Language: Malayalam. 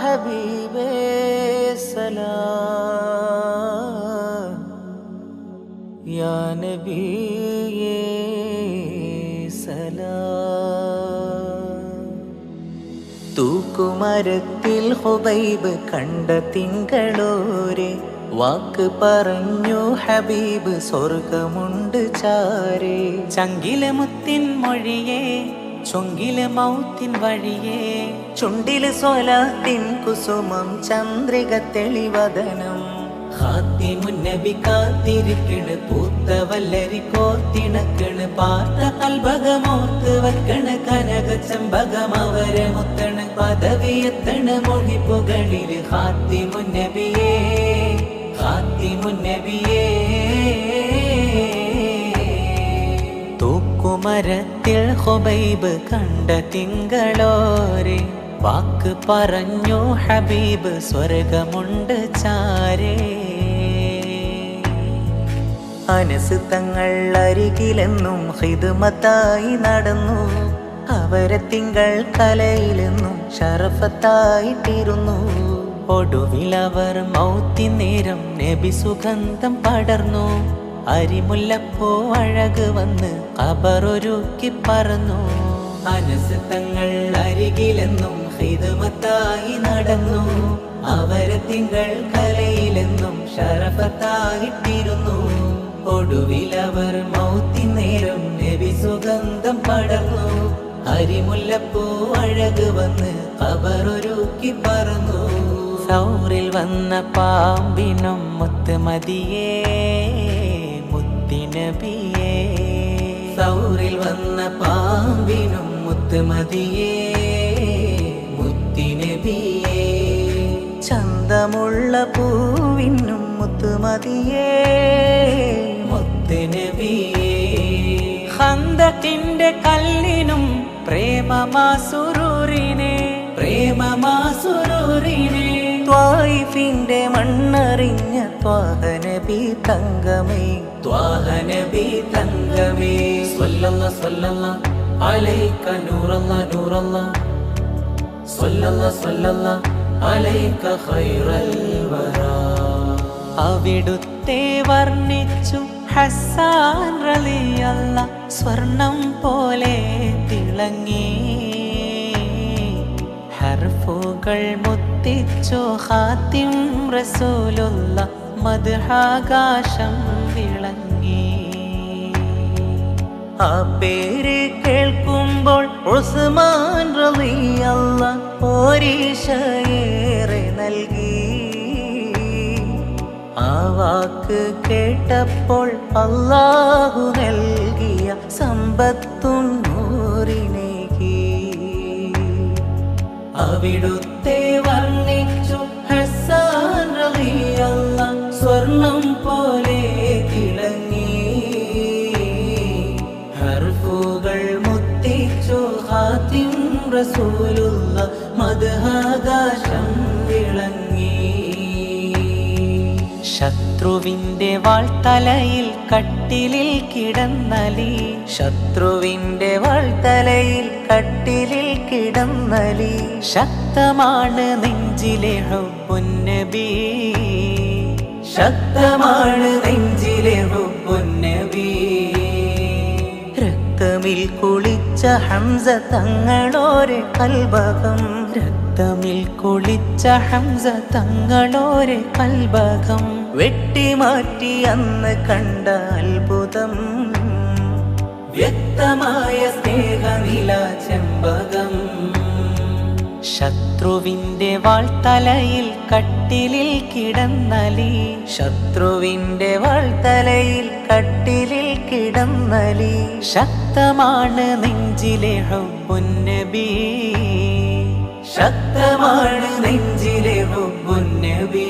ഹബീബേ സലാം. യാ നബിയേ തൂക്കുമരത്തിൽ ഹുബൈബ് കണ്ട തിങ്കളൂരെ വാക്ക് പറഞ്ഞു ഹബീബ് സ്വർഗമുണ്ട് ചാരേ. ചങ്കിലെ മുത്തിൻ മൊഴിയേ ചൊങ്കിലെ മൗത്തിൻ വഴിയേ. ചുണ്ടിൽ സ്വലാത്തിൻ കുസുമം ചന്ദ്രിക തെളിവദനം. ഹാത്തിമുന്നബി കാത്തിരിക്കണ് പൂത്ത വല്ലരി കോത്തിണക്കണ് പാർത്ത കൽഭകമോർത്ത് വെക്കണ് കനക ചെമ്പകം അവരെ മുത്തണ്. പദവിയെത്തണ് ഹാത്തിമുന്നബിയേ. ഹാത്തിമുന്നബിയേ തൂക്കുമരത്തിൽ ഹുബൈബ് കണ്ട തിങ്കളോരെ വാക്ക് പറഞ്ഞു ഹബീബ് സ്വർഗമുണ്ട് ചാരേ. അനസ് തങ്ങൾ അരികിലെന്നും ഹിതുമത്തായി നടന്നു. അവരെ തിങ്കൾ കലയിലെന്നും ഷറഫത്തായിട്ടിരുന്നു ഒടുവിൽ അവർ മൗത്തി നേരം നബി സുഗന്ധം പടർന്നു. അരിമുല്ലപ്പോ അഴക് വന്ന് കബറൊരുക്കി പറന്നു. അനസ് തങ്ങൾ അരികിലെന്നും ഹിതമത്തായി നടന്നു. അവരെ തിങ്കൾ കലയിലെന്നും ഷറഫത്തായിട്ടിരുന്നു. ഒടുവിലവർ മൗത്തി നേരം നബി സുഗന്ധം പടർന്നു. അരിമുല്ലപ്പൂ അഴക് വന്ന് കബറൊരുക്കി പറന്നു. സൗറിൽ വന്ന പാമ്പിനും മുത്ത് മതിയേ മുത്തിനബിയേ. സൗറിൽ വന്ന പാമ്പിനും മുത്ത് മതിയേ മുത്തിനബിയേ. ചന്തമുള്ള പൂവിനും മുത്ത് മതിയേ മുത്തിനബിയേ. ഹന്തക്കിന്റെ കല്ലിനും പ്രേമമാസുരൂരിനെ ത്വായിഫിന്റെ മണ്ണറിഞ്ഞ ത്വാഹനബി തങ്കമേ. ത്വാഹനബി തങ്കമേ. സ്വല്ലല്ല സ്വല്ലല്ല അലൈക നൂറല്ല നൂറല്ല. സ്വല്ലല്ല സ്വല്ലല്ല അലൈക ഖൈറൽ വറ അവിടുത്തെ വർണിച്ചു ഹസാൻ റളിയല്ല സ്വർണം പോലെ തിളങ്ങി. ഹർഫുകൾ മുത്തിച്ചു ഹാത്തിം റസൂലുള്ള മധുരാകാശം വിളങ്ങി. ആ പേര് കേൾക്കുമ്പോൾ ഉസ്മാൻ റളിയല്ല ഓരീശയേറെ നൽകി. ആ വാക്ക് കേട്ടപ്പോൾ അല്ലാഹു നൽകിയ സമ്പത്തും നൂറിനേകി. അവിടുത്തെ റസൂലുള്ള വിളങ്ങി. ശത്രുവിന്റെ വാൾത്തലയിൽ കട്ടിലിൽ കിടന്നലി. ശത്രുവിന്റെ വാൾത്തലയിൽ കട്ടിലിൽ കിടന്നലി. ശക്തമാണ് നെഞ്ചിലെ ഹുബുന്നബി ശക്തമാണ് നെഞ്ചിലെ ഹുബുന്നബി ഹംസ തങ്ങളോരെ കൽബകം. രക്തമിൽ കുളിച്ച ഹംസ തങ്ങളോരെ കൽബകം. വെട്ടിമാറ്റി അന്ന് കണ്ട അത്ഭുതം. വ്യക്തമായ സ്നേഹനില ചെമ്പകം. ശത്രുവിന്റെ വാൾത്തലയിൽ കട്ടിലിൽ കിടന്നലി. ശത്രുവിന്റെ വാൾത്തലയിൽ കട്ടിലിൽ കിടന്നലി. ശക്തമാണ് നെഞ്ചിലെ ഹുബുന്നബി ശക്തമാണ് നെഞ്ചിലെ ഹുബുന്നബി